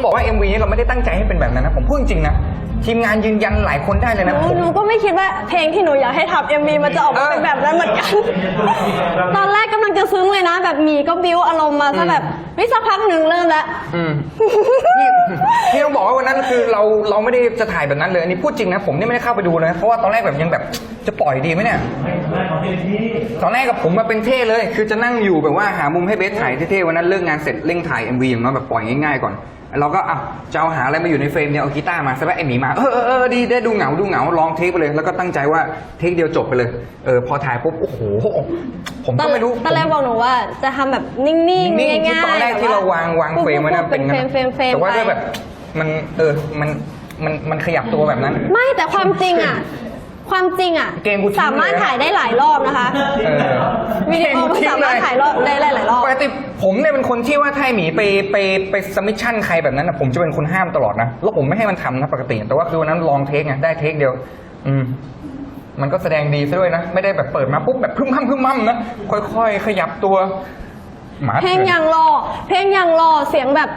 ต้องบอกว่า MV นี้เราไม่ได้ตั้งใจให้เป็นแบบนั้นนะผมพูดจริงๆนะทีมงานยืนยันหลายคนได้เลยหนะนูผม หนูก็ไม่คิดว่าเพลงที่หนูอยากให้ทำเอ็มวีมันจะออกมาเป็นแบบนั้นเหมือนกัน ตอนแรกกำลังจะซึ้งเลยนะ แบบหมีก็บิ้วอารมณ์มาซะแบบวิสักพักหนึ่งเริ่มแล้ว อืมนี่นี่ต้องบอกว่าวันนั้นคือเราเราไม่ได้จะถ่ายแบบนั้นเลยอันนี้พูดจริงนะผมนี่ไม่ได้เข้าไปดูเลยเพราะว่าตอนแรกแบบยังแบบ จะปล่อยดีไหมเนี่ย ตอนแรกกับผมมาเป็นเท่เลย คือจะนั่งอยู่แบบว่าหามุมให้เบสถ่ายเท่ๆวันนั้นเลิกงานเสร็จเร่งถ่าย MV อย่างน้อยแบบปล่อยง่ายๆก่อนเราก็อะจะเอาหาอะไรมาอยู่ในเฟรมเนี่ยเอากีตาร์มาซะแล้วไอ้หมีมา เออเออเออดีได้ดูเหงาดูเหงาลองเทคไปเลย แล้วก็ตั้งใจว่าเทคเดียวจบไปเลย เออพอถ่ายปุ๊บ โอ้โห ผมตอก็นไม่รู้ตอนแรกบอกหนูว่าจะทำแบบนิ่งๆนิ่งๆ ง่ายๆที่ตอนแรกที่เราวางวางเฟรมไว้นะเป็นงั้เฟรมเฟรมเฟรมแต่ว่าไปด้วยแบบมันเออมันมันมันขยับตัวแบบนั้น ไม่แต่ความจริงอะ ความจริงอะ เกมกูทิ้งสามารถเลยอะถ่ายได้หลายรอบนะคะ เออวิดีโอมันสามารถถ่ายรอบได้หลายๆรอบ ปกติผมเนี่ยเป็นคนที่ว่าถ้าให้หมีไปไปไปสมิชชั่นใครแบบนั้นนะผมจะเป็นคนห้ามตลอดนะ แล้วผมไม่ให้มันทำนะปกติ แต่ว่าคือวันนั้นลองเทคไงได้เทคเดียว อืม มันก็แสดงดีซะด้วยนะ ไม่ได้แบบเปิดมาปุ๊บแบบพึ่มพั่มพึ่มพั่มนะ ค่อยๆ ขยับตัว หมาเพลงถื่อนยังรอ เพลงยังรอ เสียงแบบ